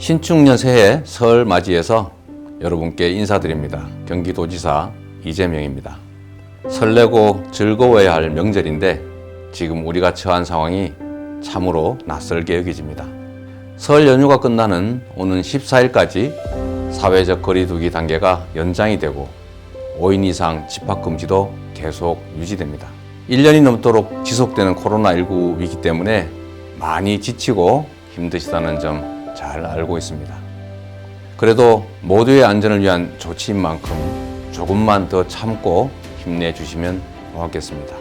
신축년 새해 설 맞이해서 여러분께 인사드립니다. 경기도지사 이재명입니다. 설레고 즐거워야 할 명절인데 지금 우리가 처한 상황이 참으로 낯설게 여겨집니다. 설 연휴가 끝나는 오는 14일까지 사회적 거리두기 단계가 연장이 되고 5인 이상 집합 금지도 계속 유지됩니다. 1년이 넘도록 지속되는 코로나19 위기 때문에 많이 지치고 힘드시다는 점 잘 알고 있습니다. 그래도 모두의 안전을 위한 조치인 만큼 조금만 더 참고 힘내주시면 고맙겠습니다.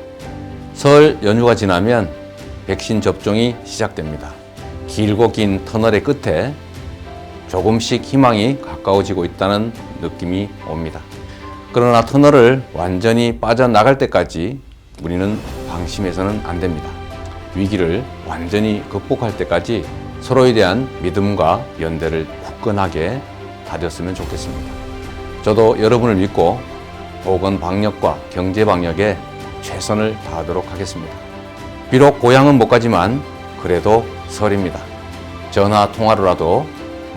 설 연휴가 지나면 백신 접종이 시작됩니다. 길고 긴 터널의 끝에 조금씩 희망이 가까워지고 있다는 느낌이 옵니다. 그러나 터널을 완전히 빠져나갈 때까지 우리는 방심해서는 안 됩니다. 위기를 완전히 극복할 때까지 서로에 대한 믿음과 연대를 굳건하게 다졌으면 좋겠습니다. 저도 여러분을 믿고 보건 방역과 경제 방역에 최선을 다하도록 하겠습니다. 비록 고향은 못 가지만 그래도 설입니다. 전화 통화로라도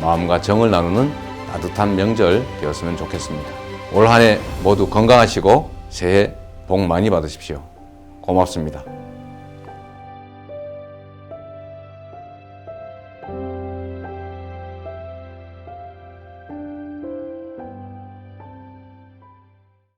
마음과 정을 나누는 따뜻한 명절 되었으면 좋겠습니다. 올 한 해 모두 건강하시고 새해 복 많이 받으십시오. 고맙습니다.